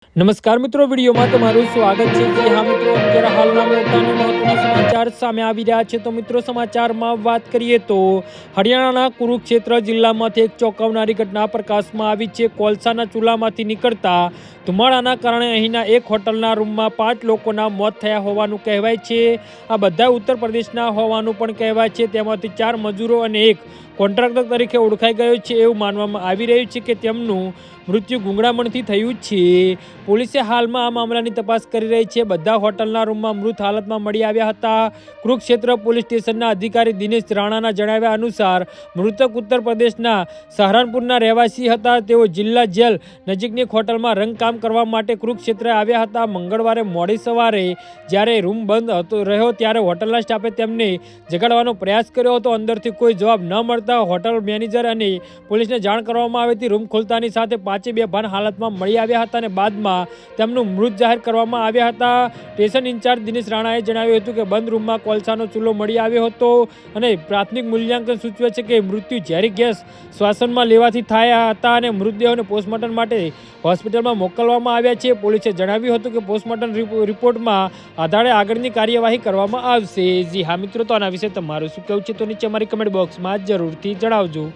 નમસ્કાર મિત્રો, વિડીયોમાં તમારું સ્વાગત છે. જે હા મિત્રો, અત્યારે હાલના મોટાના મહત્વના સમાચાર સામે આવી રહ્યા છે. તો મિત્રો, સમાચારમાં વાત કરીએ તો હરિયાણાના કુરુક્ષેત્ર જિલ્લામાંથી એક ચોંકાવનારી ઘટના પ્રકાશમાં આવી છે. કોલસાના ચૂલામાંથી નીકળતા ધુમાડાના કારણે અહીંના એક હોટલના રૂમમાં પાંચ લોકોના મોત થયા હોવાનું કહેવાય છે. આ બધા ઉત્તર પ્રદેશના હોવાનું પણ કહેવાય છે. તેમાંથી ચાર મજૂરો અને એક કોન્ટ્રાક્ટર તરીકે ઓળખાઈ ગયો છે એવું માનવામાં આવી રહ્યું છે કે તેમનું મૃત્યુ ગુંગળામણથી થયું છે. પોલીસે હાલમાં આ મામલાની તપાસ કરી રહી છે. બધા હોટલના રૂમમાં મૃત હાલતમાં મળી આવ્યા હતા. કુરુક્ષેત્ર પોલીસ સ્ટેશનના અધિકારી દિનેશ રાણાના જણાવ્યા અનુસાર, મૃતક ઉત્તર પ્રદેશના સહારનપુરના રહેવાસી હતા. તેઓ જિલ્લા જેલ નજીકની હોટલમાં રંગકામ કરવા માટે કુરુક્ષેત્રે આવ્યા હતા. મંગળવારે મોડી સવારે જ્યારે રૂમ બંધ હતો રહ્યો, ત્યારે હોટલના સ્ટાફે તેમને જગાડવાનો પ્રયાસ કર્યો હતો. અંદરથી કોઈ જવાબ ન મળતા હોટલ મેનેજર અને પોલીસને જાણ કરવામાં આવી હતી. રૂમ ખોલતાની સાથે પાંચે બે ભાન હાલતમાં મળી આવ્યા હતા અને બાદમાં તેમનું મૃત જાહેર કરવામાં આવ્યા હતા. સ્ટેશન ઇન્ચાર્જ દિનેશ રાણાએ જણાવ્યું હતું કે, બંધ રૂમમાં કોલસાનો ચૂલો મળી આવ્યો હતો અને પ્રાથમિક મૂલ્યાંકન સૂચવે છે કે, મૃત્યુ ઝેરી ગેસ શ્વાસનમાં લેવાથી થયા હતા અને મૃતદેહોને પોસ્ટમોર્ટમ માટે હોસ્પિટલમાં મોકલવામાં આવ્યા છે. પોલીસે જણાવ્યું હતું કે, પોસ્ટમોર્ટમ રિપોર્ટમાં આધારે આગળની કાર્યવાહી કરવામાં આવશે. જી હા, મિત્રો, તો આના વિશે તમારું શું કહેવું છે? તો નીચે અમારી કમેન્ટ બોક્સમાં જરૂરથી જણાવજો.